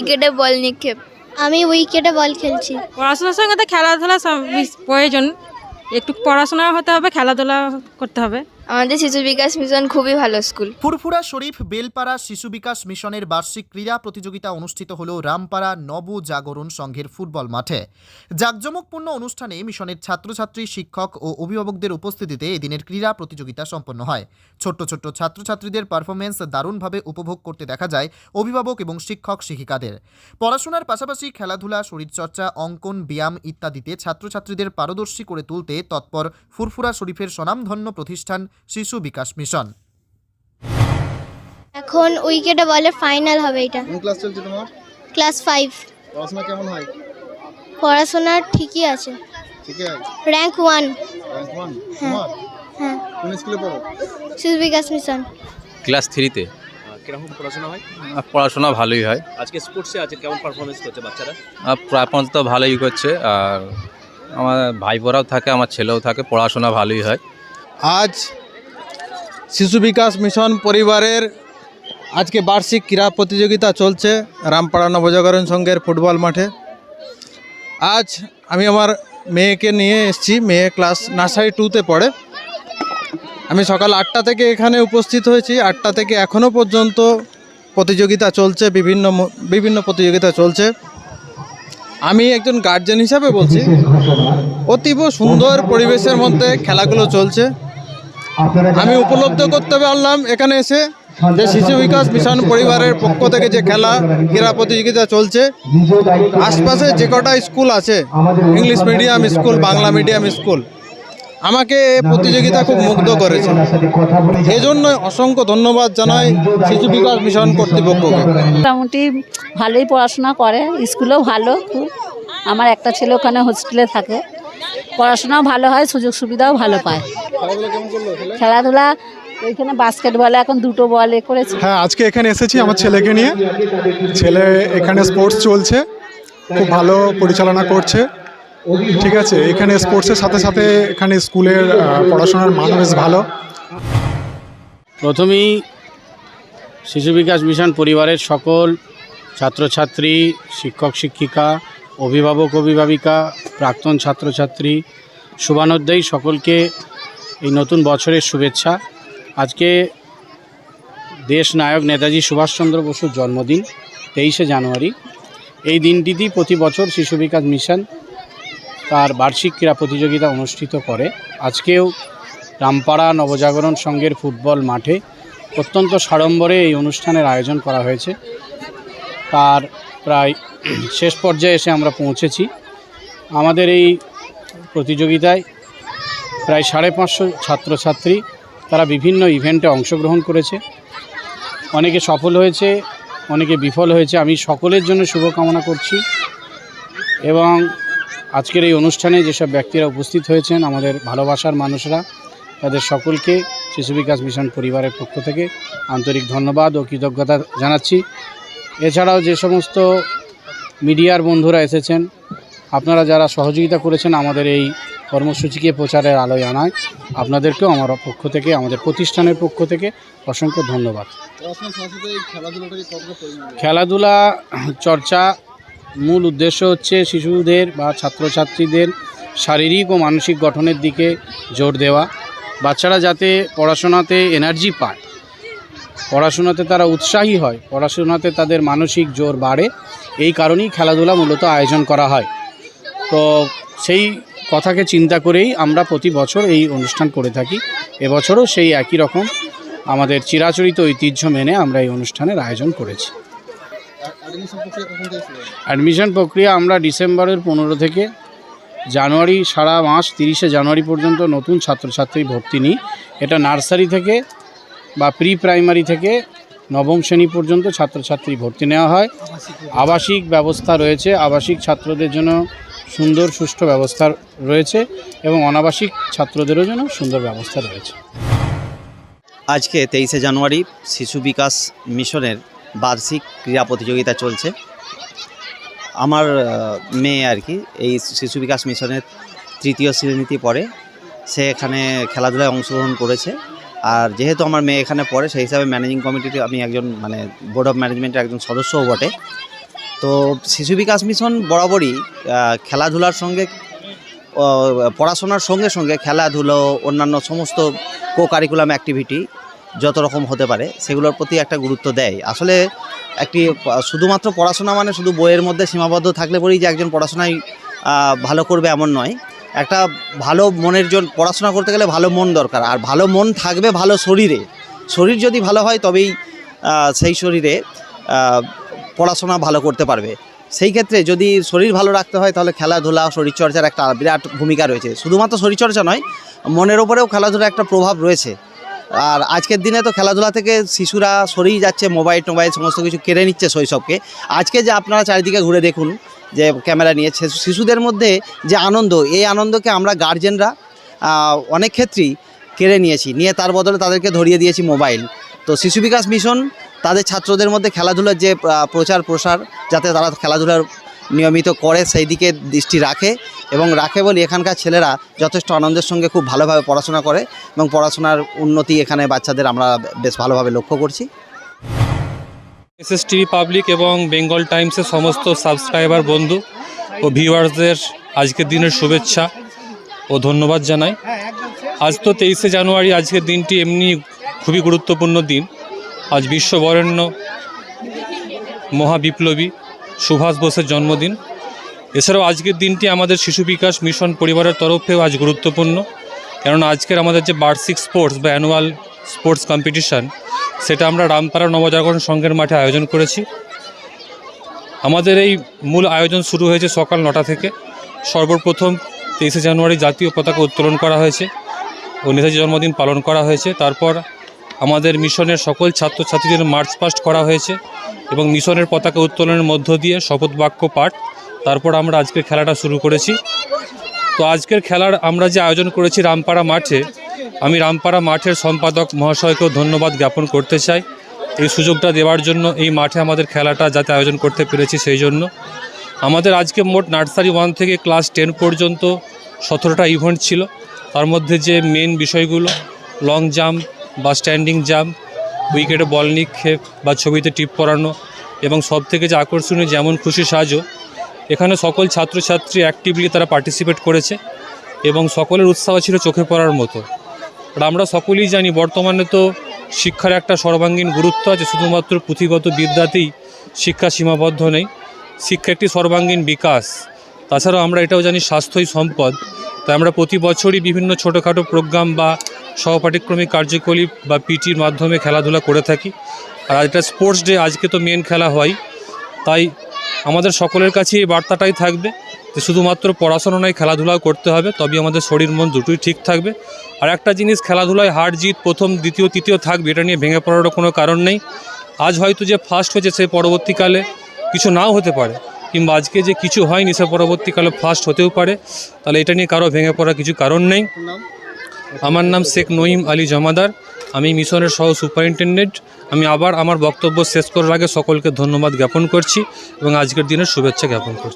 উইকেটে বল নিক্ষেপ। আমি উইকেটে বল খেলছি। পড়াশোনার সঙ্গে তো খেলাধুলা সব- প্রয়োজন। একটু পড়াশোনা হতে হবে খেলাধুলা করতে হবে। আমাদের শিশু বিকাশ মিশন খুবই ভালো স্কুল। ফুরফুরা শরীফ বেলপাড়া শিশু বিকাশ মিশনের বার্ষিক ক্রীড়া প্রতিযোগিতা অনুষ্ঠিত হল রামপাড়া নব জাগরণ সংঘের ফুটবল মাঠে। জাঁকজমকপূর্ণ অনুষ্ঠানে মিশনের ছাত্রছাত্রী, শিক্ষক ও অভিভাবকদের উপস্থিতিতে এদিনের ক্রীড়া প্রতিযোগিতা সম্পন্ন হয়। ছোট্ট ছোট্ট ছাত্রছাত্রীদের পারফরমেন্স দারুণভাবে উপভোগ করতে দেখা যায় অভিভাবক এবং শিক্ষক শিক্ষিকাদের। পড়াশোনার পাশাপাশি খেলাধুলা, শরীরচর্চা, অঙ্কন, ব্যায়াম ইত্যাদিতে ছাত্রছাত্রীদের পারদর্শী করে তুলতে তৎপর ফুরফুরা শরীফের স্বনামধন্য প্রতিষ্ঠান শিশু বিকাশ মিশন। এখন উইকেটে বলে ফাইনাল হবে এটা। কোন ক্লাস চলছে তোমার? Class five. পড়াশোনা কেমন হয়? পড়াশোনা ঠিকই আছে। ঠিক আছে? র্যাঙ্ক ওয়ান র্যাঙ্ক ওয়ান তোমার? হ্যাঁ। কোন স্কুলে পড়ো? শিশু বিকাশ মিশন। ক্লাস থ্রিতে। কীরকম পড়াশোনা হয়? পড়াশোনা ভালোই হয়। আজকে স্পোর্টসে আছে কেমন পারফরমেন্স করছে বাচ্চারা? আর প্রাপঞ্চ তো ভালোই করছে আর আমার ভাইপোরাও থাকে আমার ছেলেও থাকে পড়াশোনা ভালোই হয়। আজ শিশু বিকাশ মিশন পরিবারের আজকে বার্ষিক ক্রীড়া প্রতিযোগিতা চলছে রামপাড়া নবজাগরণ সংঘের ফুটবল মাঠে। আজ আমি আমার মেয়েকে নিয়ে এসেছি, মেয়ে ক্লাস নার্সারি টুতে পড়ে। আমি সকাল আটটা থেকে এখানে উপস্থিত হয়েছি, আটটা থেকে এখনও পর্যন্ত প্রতিযোগিতা চলছে, বিভিন্ন বিভিন্ন প্রতিযোগিতা চলছে। আমি একজন গার্জেন হিসাবে বলছি, অতীব সুন্দর পরিবেশের মধ্যে খেলাগুলো চলছে। আমি উপলব্ধ করতে পারলাম এখানে এসে যে শিশু বিকাশ মিশন পরিবারের পক্ষ থেকে যে খেলা ক্রীড়া প্রতিযোগিতা চলছে আশপাশে যে কটা স্কুল আছে English medium school Bangla medium school আমাকে এই প্রতিযোগিতা খুব মুগ্ধ করেছে। এই জন্য অসংখ্য ধন্যবাদ জানাই শিশু বিকাশ মিশন কর্তৃপক্ষকে। মোটামুটি ভালোই পড়াশোনা করে স্কুলেও ভালো খুব। আমার একটা ছেলে ওখানে হোস্টেলে থাকে। পড়াশোনাও ভালো হয় সুযোগ সুবিধাও ভালো পায়। খেলাধুলা ওইখানে বাস্কেটবলে এখন দুটো বল এ করেছে। হ্যাঁ আজকে এখানে এসেছি আমার ছেলেকে নিয়ে। ছেলে এখানে স্পোর্টস চলছে খুব ভালো পরিচালনা করছে। ঠিক আছে এখানে স্পোর্টসের সাথে সাথে এখানে স্কুলের পড়াশোনার মান বেশ ভালো। প্রথমেই শিশু বিকাশ মিশন পরিবারের সকল ছাত্রছাত্রী শিক্ষক শিক্ষিকা অভিভাবক অভিভাবিকা প্রাক্তন ছাত্রছাত্রী শুভানোদ্যায়ী সকলকে এই নতুন বছরের শুভেচ্ছা। আজকে দেশ নায়ক নেতাজি সুভাষচন্দ্র বসুর জন্মদিন, তেইশে জানুয়ারি। এই দিনটিতেই প্রতি বছর শিশু বিকাশ মিশন তার বার্ষিক ক্রীড়া প্রতিযোগিতা অনুষ্ঠিত করে। আজকেও রামপাড়া নবজাগরণ সংঘের ফুটবল মাঠে অত্যন্ত সাড়ম্বরে এই অনুষ্ঠানের আয়োজন করা হয়েছে। তার প্রায় শেষ পর্যায়ে এসে আমরা পৌঁছেছি। আমাদের এই প্রতিযোগিতায় প্রায় সাড়ে পাঁচশো ছাত্রছাত্রী তারা বিভিন্ন ইভেন্টে অংশগ্রহণ করেছে। অনেকে সফল হয়েছে, অনেকে বিফল হয়েছে। আমি সকলের জন্য শুভকামনা করছি এবং আজকের এই অনুষ্ঠানে যেসব ব্যক্তিরা উপস্থিত হয়েছেন, আমাদের ভালোবাসার মানুষরা, তাদের সকলকে শিশু বিকাশ মিশন পরিবারের পক্ষ থেকে আন্তরিক ধন্যবাদ ও কৃতজ্ঞতা জানাচ্ছি। এছাড়াও যে সমস্ত মিডিয়ার বন্ধুরা এসেছেন, আপনারা যারা সহযোগিতা করেছেন আমাদের এই কর্মসূচিকে প্রচারের আলোয় আনায় আপনাদেরকেও আমার পক্ষ থেকে, আমাদের প্রতিষ্ঠানের পক্ষ থেকে অসংখ্য ধন্যবাদ। খেলাধুলা চর্চা মূল উদ্দেশ্য হচ্ছে শিশুদের বা ছাত্রছাত্রীদের শারীরিক ও মানসিক গঠনের দিকে জোর দেওয়া। বাচ্চারা যাতে পড়াশোনাতে এনার্জি পায়, পড়াশোনাতে তারা উৎসাহী হয়, পড়াশোনাতে তাদের মানসিক জোর বাড়ে, এই কারণেই খেলাধুলা মূলত আয়োজন করা হয়। তো সেই কথাকে চিন্তা করেই আমরা প্রতি বছর এই অনুষ্ঠান করে থাকি। এবছরও সেই একই রকম। আমাদের চিরাচরিত ঐতিহ্য মেনে আমরা এই অনুষ্ঠানের আয়োজন করেছি। অ্যাডমিশন প্রক্রিয়া আমরা ডিসেম্বরের পনেরো থেকে জানুয়ারি, সারা মাস তিরিশে জানুয়ারি পর্যন্ত নতুন ছাত্রছাত্রী ভর্তি নিই। এটা নার্সারি থেকে বা প্রি প্রাইমারি থেকে নবম শ্রেণি পর্যন্ত ছাত্রছাত্রী ভর্তি নেওয়া হয়। আবাসিক ব্যবস্থা রয়েছে। আবাসিক ছাত্রদের জন্য সুন্দর, সুষ্ঠু ব্যবস্থা রয়েছে এবং অনাবাসিক ছাত্রদেরও জন্য সুন্দর ব্যবস্থা রয়েছে। আজকে তেইশে জানুয়ারি শিশু বিকাশ মিশনের বার্ষিক ক্রীড়া প্রতিযোগিতা চলছে। আমার মেয়ে আর কি, এই শিশু বিকাশ মিশনের তৃতীয় শ্রেণীতে পড়ে। সে এখানে খেলাধুলায় অংশগ্রহণ করেছে। আর যেহেতু আমার মেয়ে এখানে পড়ে, সেই হিসাবে ম্যানেজিং কমিটিতে আমি একজন মানে বোর্ড অফ ম্যানেজমেন্টের একজন সদস্যও বটে। তো শিশু বিকাশ মিশন বরাবরই খেলাধুলার সঙ্গে পড়াশোনার সঙ্গে সঙ্গে খেলাধুলো অন্যান্য সমস্ত কো কারিকুলাম অ্যাক্টিভিটি যত রকম হতে পারে, সেগুলোর প্রতি একটা গুরুত্ব দেয়। আসলে একটি, শুধুমাত্র পড়াশোনা মানে শুধু বইয়ের মধ্যে সীমাবদ্ধ থাকলে পরেই যে একজন পড়াশোনায় ভালো করবে এমন নয়। একটা ভালো মনের জন্য পড়াশোনা করতে গেলে ভালো মন দরকার, আর ভালো মন থাকবে ভালো শরীরে। শরীর যদি ভালো হয় তবেই সেই শরীরে পড়াশোনা ভালো করতে পারবে। সেই ক্ষেত্রে যদি শরীর ভালো রাখতে হয়, তাহলে খেলাধুলা, শরীরচর্চার একটা বিরাট ভূমিকা রয়েছে। শুধুমাত্র শরীরচর্চা নয়, মনের ওপরেও খেলাধুলার একটা প্রভাব রয়েছে। আর আজকের দিনে তো খেলাধুলা থেকে শিশুরা সরেই যাচ্ছে, মোবাইল টোবাইল সমস্ত কিছু কেড়ে নিচ্ছে শৈশবকে। আজকে যে আপনারা চারিদিকে ঘুরে দেখুন, যে ক্যামেরা নিয়ে শিশুদের মধ্যে যে আনন্দ, এই আনন্দকে আমরা গার্জেনরা অনেক ক্ষেত্রেই কেড়ে নিয়েছি। নিয়ে তার বদলে তাদেরকে ধরিয়ে দিয়েছি মোবাইল। তো শিশু বিকাশ মিশন তাদের ছাত্রদের মধ্যে খেলাধুলার যে প্রচার প্রসার, যাতে তারা খেলাধুলার নিয়মিত করে, সেই দিকে দৃষ্টি রাখে এবং রাখে বলে এখানকার ছেলেরা যথেষ্ট আনন্দের সঙ্গে খুব ভালোভাবে পড়াশোনা করে এবং পড়াশোনার উন্নতি এখানে বাচ্চাদের আমরা বেশ ভালোভাবে লক্ষ্য করছি। এসএস টিভি পাবলিক এবং বেঙ্গল টাইমসের সমস্ত সাবস্ক্রাইবার বন্ধু ও ভিউয়ার্সদের আজকের দিনের শুভেচ্ছা ও ধন্যবাদ জানাই। আজ তো তেইশে জানুয়ারি, আজকের দিনটি এমনি খুবই গুরুত্বপূর্ণ দিন। আজ বিশ্ববরেণ্য মহাবিপ্লবী সুভাষ বোসের জন্মদিন। এছাড়াও আজকের দিনটি আমাদের শিশু বিকাশ মিশন পরিবারের তরফেও আজ গুরুত্বপূর্ণ। কেননা আজকের আমাদের যে বার্ষিক স্পোর্টস বা অ্যানুয়াল স্পোর্টস কম্পিটিশান, সেটা আমরা রামপাড়া নবজাগরণ সংঘের মাঠে আয়োজন করেছি। আমাদের এই মূল আয়োজন শুরু হয়েছে সকাল নটা থেকে। সর্বপ্রথম তেইশে জানুয়ারি জাতীয় পতাকা উত্তোলন করা হয়েছে ও নেতাজি জন্মদিন পালন করা হয়েছে। তারপর আমাদের মিশনের সকল ছাত্রছাত্রীদের মার্চ পাস্ট করা হয়েছে এবং মিশনের পতাকা উত্তোলনের মধ্য দিয়ে শপথ বাক্য পাঠ, তারপর আমরা আজকের খেলাটা শুরু করেছি। তো আজকের খেলার আমরা যে আয়োজন করেছি রামপাড়া মাঠে, আমি রামপাড়া মাঠের সম্পাদক মহাশয়কেও ধন্যবাদ জ্ঞাপন করতে চাই। এই সুযোগটা দেওয়ার জন্য এই মাঠে আমাদের খেলাটা যাতে আয়োজন করতে পেরেছি সেই জন্য। আমাদের আজকে মোট নার্সারি ওয়ান থেকে ক্লাস টেন পর্যন্ত সতেরোটা ইভেন্ট ছিল। তার মধ্যে যে মেন বিষয়গুলো লং জাম্প বা স্ট্যান্ডিং জাম্প উইকেটে বল নিক্ষেপ বা ছবিতে টিপ পরানো এবং সব থেকে যে আকর্ষণীয়, যেমন খুশি সাজো, এখানে সকল ছাত্রছাত্রী অ্যাক্টিভলি তারা পার্টিসিপেট করেছে এবং সকলের উৎসাহ ছিল চোখে পড়ার মতো। আর আমরা সকলেই জানি, বর্তমানে তো শিক্ষার একটা সর্বাঙ্গীন গুরুত্ব আছে, শুধুমাত্র পুঁথিগত বিদ্যাতেই শিক্ষা সীমাবদ্ধ নেই, শিক্ষা একটি সর্বাঙ্গীন বিকাশ। তাছাড়াও আমরা এটাও জানি, স্বাস্থ্যই সম্পদ। তাই আমরা প্রতি বছরই বিভিন্ন ছোটোখাটো প্রোগ্রাম বা সহপাঠ্যক্রমিক কার্যকলাপ বা পিটির মাধ্যমে খেলাধুলা করে থাকি। আর এটা স্পোর্টস ডে আজকে তো মেন খেলা হয় তাই আমাদের সকলের কাছে এই বার্তাটাই থাকবে যে শুধুমাত্র পড়াশোনা নয়, খেলাধুলাও করতে হবে। তবে আমাদের শরীর মন দুটোই ঠিক থাকবে। আর একটা জিনিস, খেলাধুলায় হার জিত প্রথম, দ্বিতীয়, তৃতীয় থাকবে, এটা নিয়ে ভেঙে পড়ারও কোনো কারণ নেই। আজ হয়তো যে ফার্স্ট হয়েছে সে পরবর্তীকালে কিছু নাও হতে পারে, কিংবা আজকে যে কিছু হয়নি সে পরবর্তীকালে ফার্স্ট হতেও পারে। তাহলে এটা নিয়ে কারও ভেঙে পড়ার কিছু কারণ নেই। আমার নাম শেখ নঈম আলী জমাদার। আমি মিশনের সহ সুপারিনটেন্ডেন্ট। আমি আবার আমার বক্তব্য শেষ করার আগে সকলকে ধন্যবাদ জ্ঞাপন করছি এবং আজকের দিনের শুভেচ্ছা জ্ঞাপন করছি।